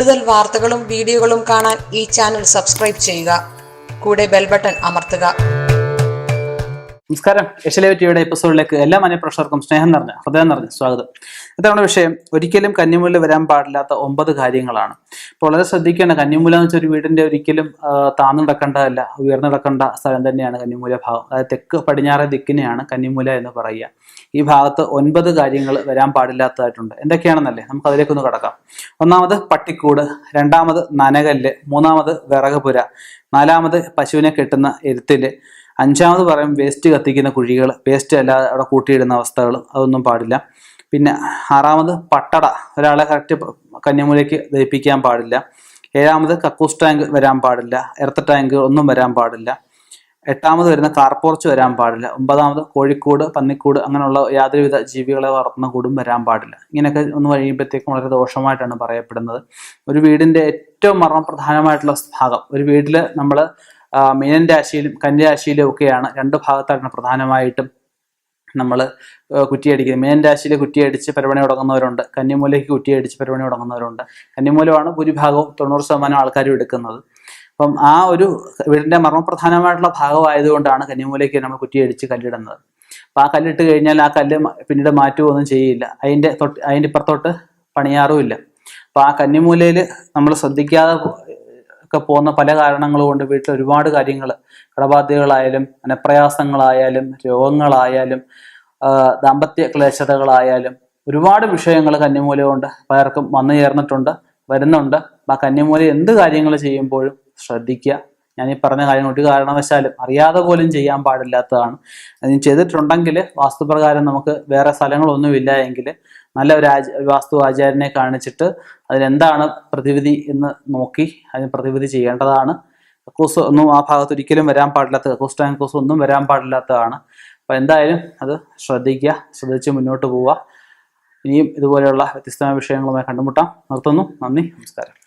കൂടുതൽ വാർത്തകളും വീഡിയോകളും കാണാൻ ഈ ചാനൽ സബ്സ്ക്രൈബ് ചെയ്യുക. കൂടെ ബെൽ ബട്ടൺ അമർത്തുക. നമസ്കാരം. യശലേ ടിവിയുടെ എപ്പിസോഡിലേക്ക് എല്ലാ മനഃപ്രേക്ഷകർക്കും സ്നേഹം നിറഞ്ഞ ഹൃദയം നിറഞ്ഞ സ്വാഗതം. ഇത്തവണ വിഷയം ഒരിക്കലും കന്നിമുള്ളിൽ വരാൻ പാടില്ലാത്ത ഒമ്പത് കാര്യങ്ങളാണ്. വളരെ ശ്രദ്ധിക്കേണ്ട കന്നിമൂല എന്ന് വെച്ചാൽ ഒരു വീടിന്റെ ഒരിക്കലും താന്നു നടക്കേണ്ടതല്ല. ഉയർന്നു നടക്കേണ്ട സ്ഥലം തന്നെയാണ് കന്നിമൂല ഭാഗം. അതായത് തെക്ക് പടിഞ്ഞാറ് ദിക്കിനെയാണ് കന്നിമൂല എന്ന് പറയുക. ഈ ഭാഗത്ത് ഒൻപത് കാര്യങ്ങൾ വരാൻ പാടില്ലാത്തതായിട്ടുണ്ട്. എന്തൊക്കെയാണെന്നല്ലേ? നമുക്ക് അതിലേക്ക് ഒന്ന് കടക്കാം. ഒന്നാമത് പട്ടിക്കൂട് രണ്ടാമത് നനകല്ല് മൂന്നാമത് വിറകുപുര നാലാമത് പശുവിനെ കെട്ടുന്ന എരുത്തിൽ അഞ്ചാമത് പറയും വേസ്റ്റ് കത്തിക്കുന്ന കുഴികൾ വേസ്റ്റ് അല്ലാതെ അവിടെ കൂട്ടിയിടുന്ന അവസ്ഥകൾ അതൊന്നും പാടില്ല. പിന്നെ ആറാമത് പട്ടട. ഒരാളെ കറക്റ്റ് കന്യാമൂലയ്ക്ക് ദഹിപ്പിക്കാൻ പാടില്ല. ഏഴാമത് കക്കൂസ് ടാങ്ക് വരാൻ പാടില്ല. എർത്ത ടാങ്ക് ഒന്നും വരാൻ പാടില്ല. എട്ടാമത് വരുന്ന കാർപോർച്ച് വരാൻ പാടില്ല. ഒമ്പതാമത് കോഴിക്കൂട് പന്നിക്കൂട് അങ്ങനെയുള്ള യാതൊരുവിധ ജീവികളെ വളർത്തുന്ന കൂടും വരാൻ പാടില്ല. ഇങ്ങനെയൊക്കെ ഒന്ന് കഴിയുമ്പോഴത്തേക്കും വളരെ ദോഷമായിട്ടാണ് പറയപ്പെടുന്നത്. ഒരു വീടിന്റെ ഏറ്റവും മർമ്മ പ്രധാനമായിട്ടുള്ള ഭാഗം. ഒരു വീട്ടിൽ നമ്മൾ മീനൻ രാശിയിലും കന്യരാശിയിലും ഒക്കെയാണ് രണ്ട് ഭാഗത്തായിട്ടാണ് പ്രധാനമായിട്ടും നമ്മൾ കുറ്റിയടിക്കുന്നത് മീനൻ രാശിയിൽ കുറ്റിയടിച്ച് പരിപണി തുടങ്ങുന്നവരുണ്ട്. കന്നിമൂലയ്ക്ക് കുറ്റിയടിച്ച് പരിപണി തുടങ്ങുന്നവരുണ്ട്. കന്നിമൂലമാണ് ഭൂരിഭാഗവും തൊണ്ണൂറ് ശതമാനം ആൾക്കാരും എടുക്കുന്നത്. അപ്പം ആ ഒരു വീടിന്റെ മർമ്മപ്രധാനമായിട്ടുള്ള ഭാഗമായതുകൊണ്ടാണ് കന്നിമൂലയ്ക്ക് നമ്മൾ കുറ്റിയടിച്ച് കല്ലിടുന്നത്. അപ്പം ആ കല്ലിട്ട് കഴിഞ്ഞാൽ ആ കല്ല് പിന്നീട് മാറ്റുകയൊന്നും ചെയ്യില്ല. അതിന്റെ തൊട്ട് അതിന്റെ ഇപ്പുറത്തോട്ട് പണിയാറുമില്ല. അപ്പം ആ കന്നിമൂലയിൽ നമ്മൾ ശ്രദ്ധിക്കാതെ ഒക്കെ പോകുന്ന പല കാരണങ്ങൾ കൊണ്ട് വീട്ടിൽ ഒരുപാട് കാര്യങ്ങൾ കടബാധ്യതകളായാലും അനപ്രയാസങ്ങളായാലും രോഗങ്ങളായാലും ദാമ്പത്യ ക്ലേശതകളായാലും ഒരുപാട് വിഷയങ്ങൾ കന്നിമൂല കൊണ്ട് പലർക്കും വന്നു ചേർന്നിട്ടുണ്ട് വരുന്നുണ്ട്. ആ കന്നിമൂല എന്ത് കാര്യങ്ങൾ ചെയ്യുമ്പോഴും ശ്രദ്ധിക്കുക. ഞാൻ ഈ പറഞ്ഞ കാര്യങ്ങൾ ഒരു കാരണവശാലും അറിയാതെ പോലും ചെയ്യാൻ പാടില്ലാത്തതാണ്. അതിന് ചെയ്തിട്ടുണ്ടെങ്കിൽ വാസ്തുപ്രകാരം നമുക്ക് വേറെ സ്ഥലങ്ങളൊന്നുമില്ല എങ്കിൽ നല്ല ഒരു ആച വാസ്തു ആചാര്യനെ കാണിച്ചിട്ട് അതിനെന്താണ് പ്രതിവിധി എന്ന് നോക്കി അതിന് പ്രതിവിധി ചെയ്യേണ്ടതാണ്. കക്കൂസ് ഒന്നും ആ ഭാഗത്ത് ഒരിക്കലും വരാൻ പാടില്ലാത്ത കക്കൂസ് ടാങ്കൂസ് ഒന്നും വരാൻ പാടില്ലാത്തതാണ്. അപ്പോൾ എന്തായാലും അത് ശ്രദ്ധിക്കുക ശ്രദ്ധിച്ച് മുന്നോട്ട് പോവുക. ഇനിയും ഇതുപോലെയുള്ള വ്യത്യസ്തമായ വിഷയങ്ങളുമായി കണ്ടുമുട്ടാം. നിർത്തുന്നു. നന്ദി. നമസ്കാരം.